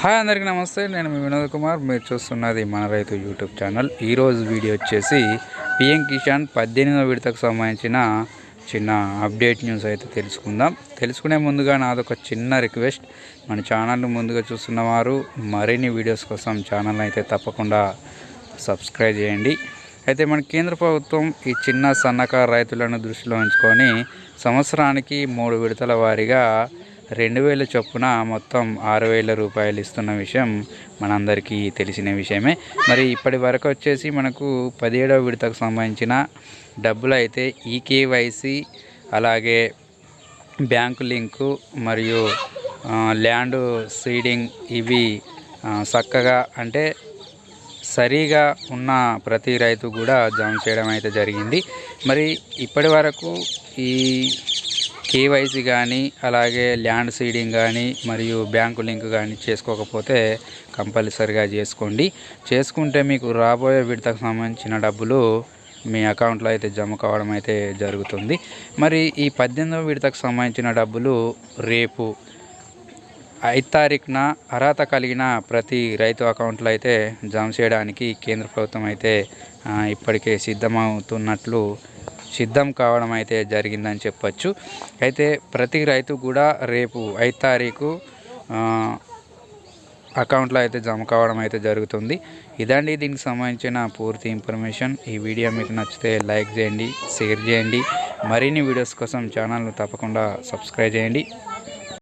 Hi అందరికీ నమస్తే నేను మీ వినోద్ కుమార్. మీరు చూస్తున్నది మన రైతు యూట్యూబ్ ఛానల్. ఈరోజు వీడియో వచ్చేసి పిఎం కిషాన్ పద్దెనిమిదవ విడతకు సంబంధించిన చిన్న అప్డేట్ న్యూస్ అయితే తెలుసుకుందాం. తెలుసుకునే ముందుగా నాదొక చిన్న రిక్వెస్ట్. మన ఛానల్ను ముందుగా చూస్తున్న వారు మరిన్ని వీడియోస్ కోసం ఛానల్ అయితే తప్పకుండా సబ్స్క్రైబ్ చేయండి. అయితే మన కేంద్ర ప్రభుత్వం ఈ చిన్న సన్నకారు రైతులను దృష్టిలో ఉంచుకొని సంవత్సరానికి మూడు విడతల వారీగా రెండు వేల చొప్పున మొత్తం ఆరు వేల రూపాయలు ఇస్తున్న విషయం మనందరికీ తెలిసిన విషయమే. మరి ఇప్పటి వరకు వచ్చేసి మనకు పదిహేడవ విడతకు సంబంధించిన డబ్బులు అయితే ఈకేవైసీ అలాగే బ్యాంకు లింకు మరియు ల్యాండ్ సీడింగ్ ఇవి చక్కగా అంటే సరిగా ఉన్న ప్రతి రైతు కూడా జమ చేయడం అయితే జరిగింది. మరి ఇప్పటి వరకు ఈ కేవైసీ కానీ అలాగే ల్యాండ్ సీడింగ్ కానీ మరియు బ్యాంకు లింక్ కానీ చేసుకోకపోతే కంపల్సరిగా చేసుకోండి. చేసుకుంటే మీకు రాబోయే విడతకు సంబంధించిన డబ్బులు మీ అకౌంట్లో అయితే జమ కావడం అయితే జరుగుతుంది. మరి ఈ పద్దెనిమిదవ విడతకు సంబంధించిన డబ్బులు రేపు ఐదు తారీఖున అర్హత కలిగిన ప్రతి రైతు అకౌంట్లో అయితే జమ చేయడానికి కేంద్ర ప్రభుత్వం అయితే ఇప్పటికే సిద్ధమవుతున్నట్లు సిద్ధం కావడం అయితే జరిగిందని చెప్పచ్చు. అయితే ప్రతి రైతు కూడా రేపు ఐదు తారీఖు అకౌంట్లో అయితే జమ కావడం అయితే జరుగుతుంది. ఇదండి దీనికి సంబంధించిన పూర్తి ఇన్ఫర్మేషన్. ఈ వీడియో మీకు నచ్చితే లైక్ చేయండి షేర్ చేయండి. మరిన్ని వీడియోస్ కోసం ఛానల్ను తప్పకుండా సబ్స్క్రైబ్ చేయండి.